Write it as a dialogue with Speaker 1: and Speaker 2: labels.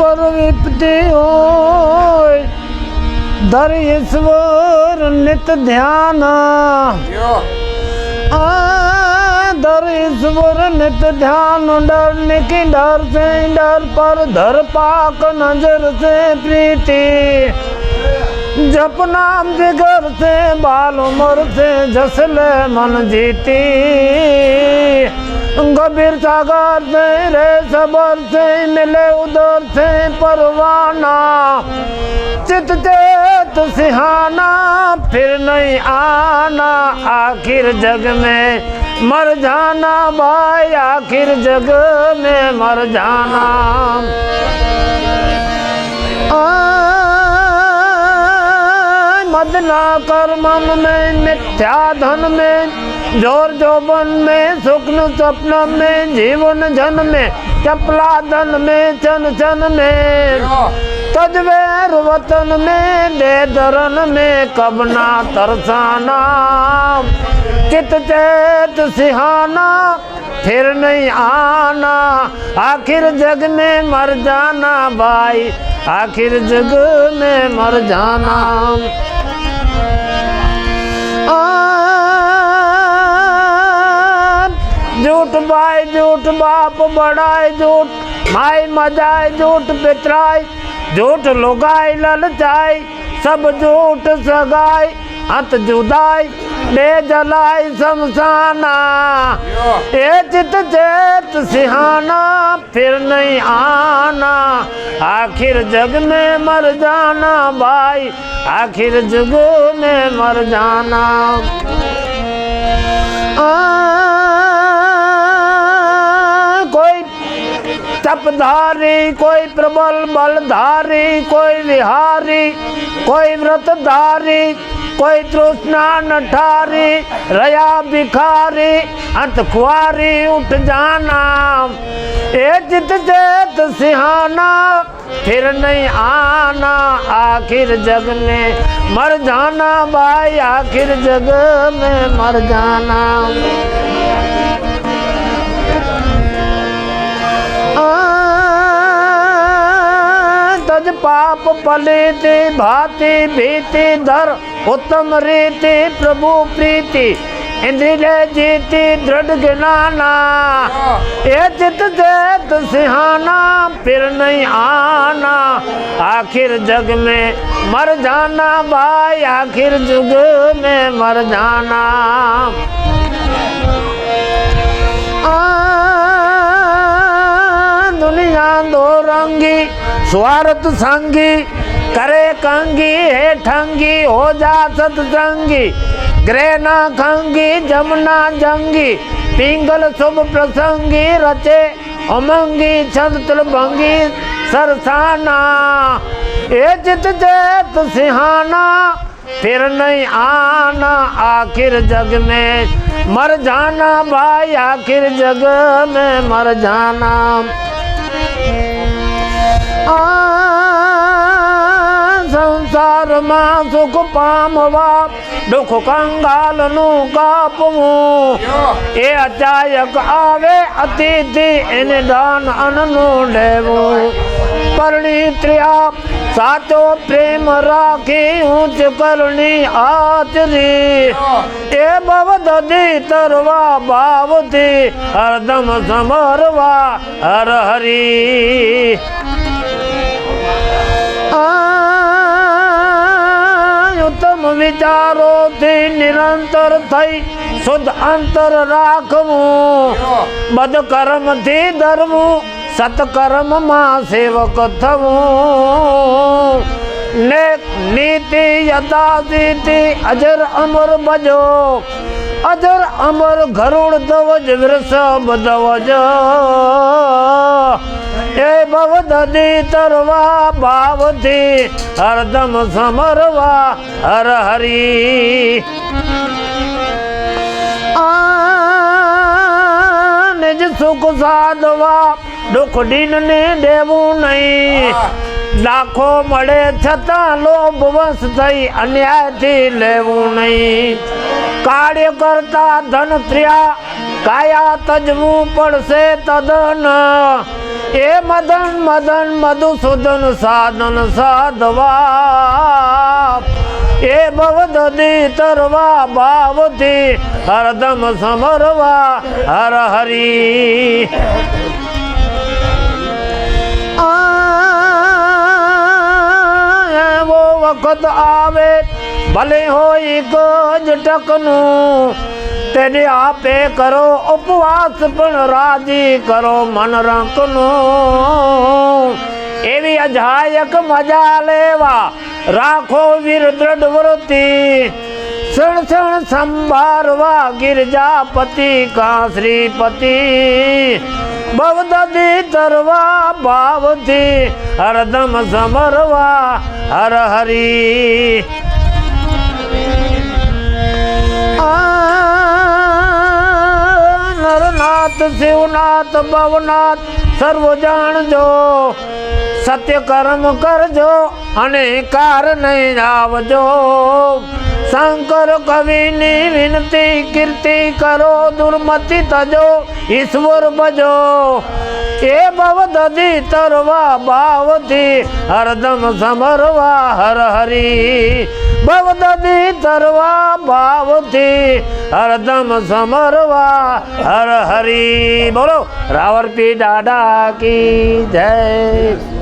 Speaker 1: પર વિપત્તિ હોય ધર ઈશ્વર નિત ધ્યાન आ, धर ईश्वर नित ध्यान डरने की डर से डर पर धर पाक नजर से प्रीति जप नाम जिगर से बाल उमर से जसले मन जीती गंभीर सागर से रे सबर से मिले उधर से परवाना। चित चेत सिहाना फिर नहीं आना। आखिर जग में मर जाना भाई आखिर जग में मर जाना। आ, मद कर मन में मिथ्या धन में ज़ोर जोबन में सुखन सपन में जीवन जन में चपला धन में चन चन में। तजवेर वतन में दे दरन में कब ना तरसाना। चित चेत सिहाना फिर नहीं आना। आखिर जग में मर जाना भाई आखिर जग में मर जाना। आ, झूठ भाई झूठ बाप बड़ाई झूठ माई मजाए झूठ पितराई झूठ लुगाई ललचाई सब झूठ सगाई हत जुदाई दे जलाई शमशाना। ए चित चेत सिहाना फिर नहीं आना। आखिर जग में मर जाना भाई आखिर जग में मर जाना। आ, तपधारी कोई प्रबल बलधारी कोई विहारी, कोई व्रतधारी कोई तृष्णा नठारी रया भिखारी, अंत खुआरी उठ जाना। ए चित चेत सिहाना, फिर नहीं आना आखिर जग में मर जाना भाई, आखिर जग में मर जाना। पाप पलिति भाति भीति धर, उत्तम रीति प्रभु प्रीति, इंद्रिय जीति दृढ़ ज्ञाना। ये चित चेत सिहाना, फिर नहीं आना। आखिर जग में मर जाना भाई, आखिर जुग में मर जाना। दुनिया दो रंगी, स्वार्थ संगी करे कंगी है ठंगी हो जा सतसंगी। ग्रह ना खंगी जमुना जंगी। पिंगल शुभ प्रसंगी रचे उमंगी छंद तुलभंगी सरसाना ए चित चेत सिहाना फिर नहीं आना आखिर जग में। मर जाना भाई आखिर जग में मर जाना। आ, સંસારમાં સુખ પામવા દુઃખ કંગાલનું કાપવું. એ અચાયક આવે અતિથિ, એને દાન અન્નનું લેવું. પરણિત્ર્યા સાચો પ્રેમ રાખી ઊંચ કરણી આચરી એ ભવ દધી તરવા ભાવથી, હરદમ સમરવા હર હરી આ ઉત્તમ વિચારોથી નિરંતર થઈ શુદ્ધ અંતર રાખવું. બદ કર્મથી ધરવું સત્કર્મમાં સેવક થવું. ને નીતિ યથાસ્થિતિ, અજર અમર બજો અજર અમર ગરુડ ધવજ, વૃષભ ધવજ. એ ભવ દદી તરવા ભાવથી હરદમ સમરવા હર હરી. નિજ સુખ સાધવા દુઃખ દીનને દેવું નહીં. લાખો મળે છતાં લોભ વશ થઈ અન્યાયથી લેવું નહીં. કાર્ય કરતા ધન ત્ર્યા કાયા તજવું પડશે તદન એ મદન મદન, મધુસૂદન સાધન સાધવા. એ ભવદદી તરવા ભાવથી હરદમ સમરવા, હર હરી. આવો વખત આવે, ભલે હોય ગજ ટકનું તેને આપે કરો ઉપવાસ પણ રાજી કરો મન રંકનું એવી અજાયક મજા લેવા રાખો વીર દ્રઢ વૃત્તિ. સણ સણ સંભારવા ગિરજાપતિ કા શ્રીપતિ ભવદદી તરવા ભાવથી હરદમ સમરવા હર હરી. નરનાથ શિવનાથ, ભવનાથ, સર્વ જાણજો. સત્ય કર્મ કરજો અને કાર નહીં આવજો. શંકર કવિની વિનતી, કીર્તિ કરો, દુર્મતિ તજો, ઈશ્વર ભજો. એ ભવ દધી તરવા ભાવથી હરદમ સમરવા હર હરી. ભવ દધી તરવા ભાવથી હરદમ સમરવા હર હરી. બોલો રાવરપી દાડા કી જય.